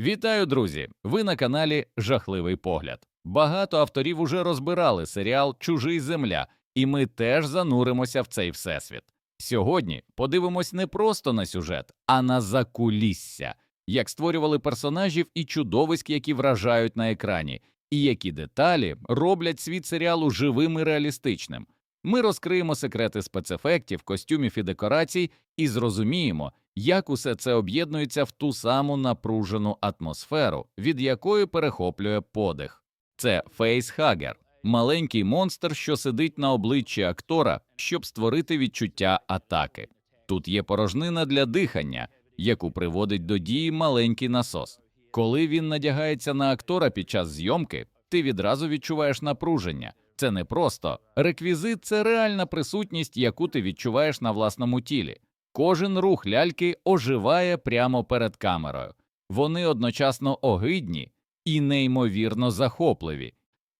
Вітаю, друзі! Ви на каналі Жахливий погляд. Багато авторів уже розбирали серіал Чужий земля, і ми теж зануримося в цей всесвіт. Сьогодні подивимось не просто на сюжет, а на закулісся, як створювали персонажів і чудовиськ, які вражають на екрані, і які деталі роблять світ серіалу живим і реалістичним. Ми розкриємо секрети спецефектів, костюмів і декорацій і зрозуміємо, як усе це об'єднується в ту саму напружену атмосферу, від якої перехоплює подих. Це фейсхагер, маленький монстр, що сидить на обличчі актора, щоб створити відчуття атаки. Тут є порожнина для дихання, яку приводить до дії маленький насос. Коли він надягається на актора під час зйомки, ти відразу відчуваєш напруження. Це не просто реквізит, це реальна присутність, яку ти відчуваєш на власному тілі. Кожен рух ляльки оживає прямо перед камерою. Вони одночасно огидні і неймовірно захопливі.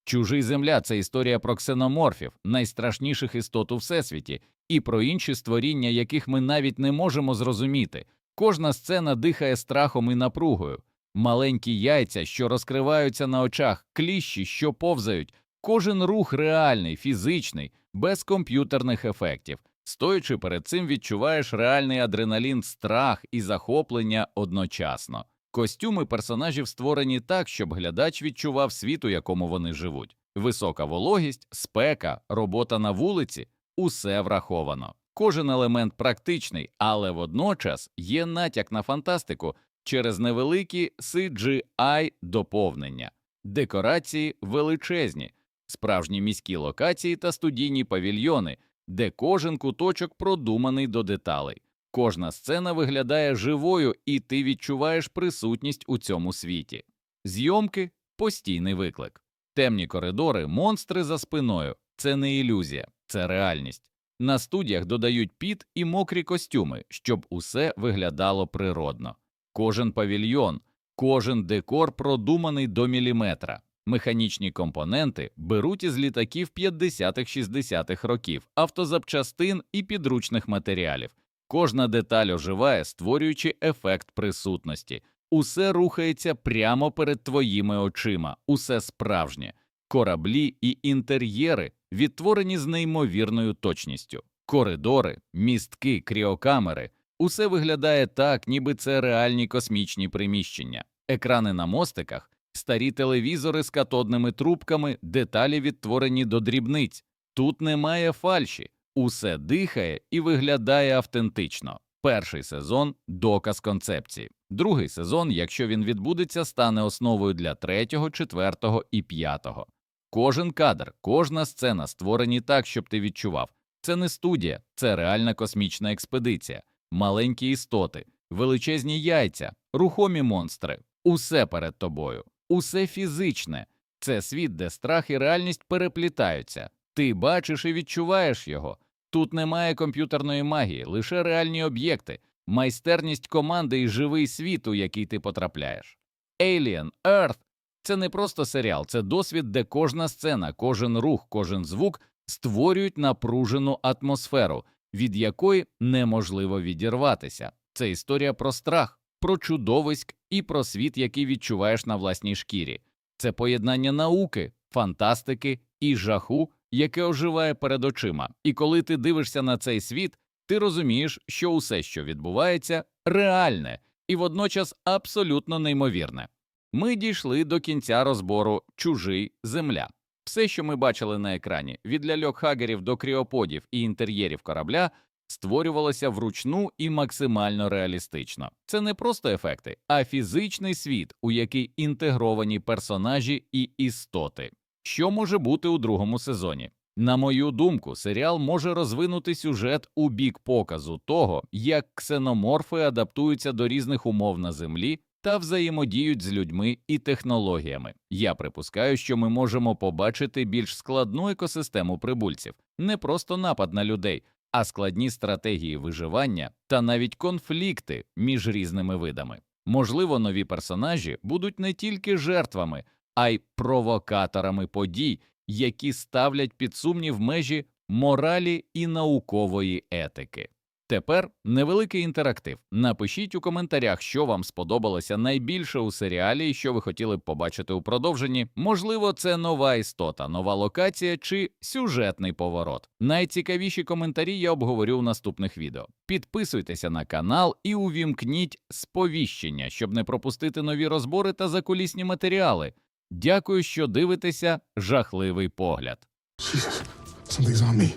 Чужий земля це історія про ксеноморфів, найстрашніших істот у всесвіті, і про інші створіння, яких ми навіть не можемо зрозуміти. Кожна сцена дихає страхом і напругою, маленькі яйця, що розкриваються на очах, кліщі, що повзають. Кожен рух реальний, фізичний, без комп'ютерних ефектів. Стоячи перед цим, відчуваєш реальний адреналін, страх і захоплення одночасно. Костюми персонажів створені так, щоб глядач відчував світ, у якому вони живуть. Висока вологість, спека, робота на вулиці усе враховано. Кожен елемент практичний, але водночас є натяк на фантастику через невеликі CGI доповнення. Декорації величезні, справжні міські локації та студійні павільйони, де кожен куточок продуманий до деталей. Кожна сцена виглядає живою, і ти відчуваєш присутність у цьому світі. Зйомки постійний виклик. Темні коридори, монстри за спиною це не ілюзія, це реальність. На студіях додають піт і мокрі костюми, щоб усе виглядало природно. Кожен павільйон, кожен декор продуманий до міліметра. Механічні компоненти беруть із літаків 50-60-х років, автозапчастин і підручних матеріалів. Кожна деталь оживає, створюючи ефект присутності. Усе рухається прямо перед твоїми очима, усе справжнє. Кораблі і інтер'єри відтворені з неймовірною точністю. Коридори, містки, кріокамери усе виглядає так, ніби це реальні космічні приміщення, екрани на мостиках, старі телевізори з катодними трубками, деталі відтворені до дрібниць. Тут немає фальші, усе дихає і виглядає автентично. Перший сезон доказ концепції. Другий сезон, якщо він відбудеться, стане основою для третього, четвертого і п'ятого. Кожен кадр, кожна сцена створені так, щоб ти відчував. Це не студія, це реальна космічна експедиція, маленькі істоти, величезні яйця, рухомі монстри, усе перед тобою, усе фізичне. Це світ, де страх і реальність переплітаються. Ти бачиш і відчуваєш його. Тут немає комп'ютерної магії, лише реальні об'єкти, майстерність команди і живий світ, у який ти потрапляєш. Alien, Earth – це не просто серіал, це досвід, де кожна сцена, кожен рух, кожен звук створюють напружену атмосферу, від якої неможливо відірватися. Це історія про страх, про чудовиськ і про світ, який відчуваєш на власній шкірі. Це поєднання науки, фантастики і жаху, яке оживає перед очима. І коли ти дивишся на цей світ, ти розумієш, що усе, що відбувається, реальне і водночас абсолютно неймовірне. Ми дійшли до кінця розбору чужий земля. Все, що ми бачили на екрані, від ляльок хагерів до кріоподів і інтер'єрів корабля, створювалося вручну і максимально реалістично. Це не просто ефекти, а фізичний світ, у який інтегровані персонажі і істоти. Що може бути у другому сезоні? На мою думку, серіал може розвинути сюжет у бік показу того, як ксеноморфи адаптуються до різних умов на землі та взаємодіють з людьми і технологіями. Я припускаю, що ми можемо побачити більш складну екосистему прибульців, не просто напад на людей, а складні стратегії виживання та навіть конфлікти між різними видами. Можливо, нові персонажі будуть не тільки жертвами, а й провокаторами подій, які ставлять під сумнів межі моралі і наукової етики. Тепер невеликий інтерактив. Напишіть у коментарях, що вам сподобалося найбільше у серіалі і що ви хотіли б побачити у продовженні. Можливо, це нова істота, нова локація чи сюжетний поворот. Найцікавіші коментарі я обговорю в наступних відео. Підписуйтеся на канал і увімкніть сповіщення, щоб не пропустити нові розбори та закулісні матеріали. Дякую, що дивитеся жахливий погляд. Jesus, something's on me.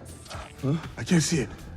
I can't see it.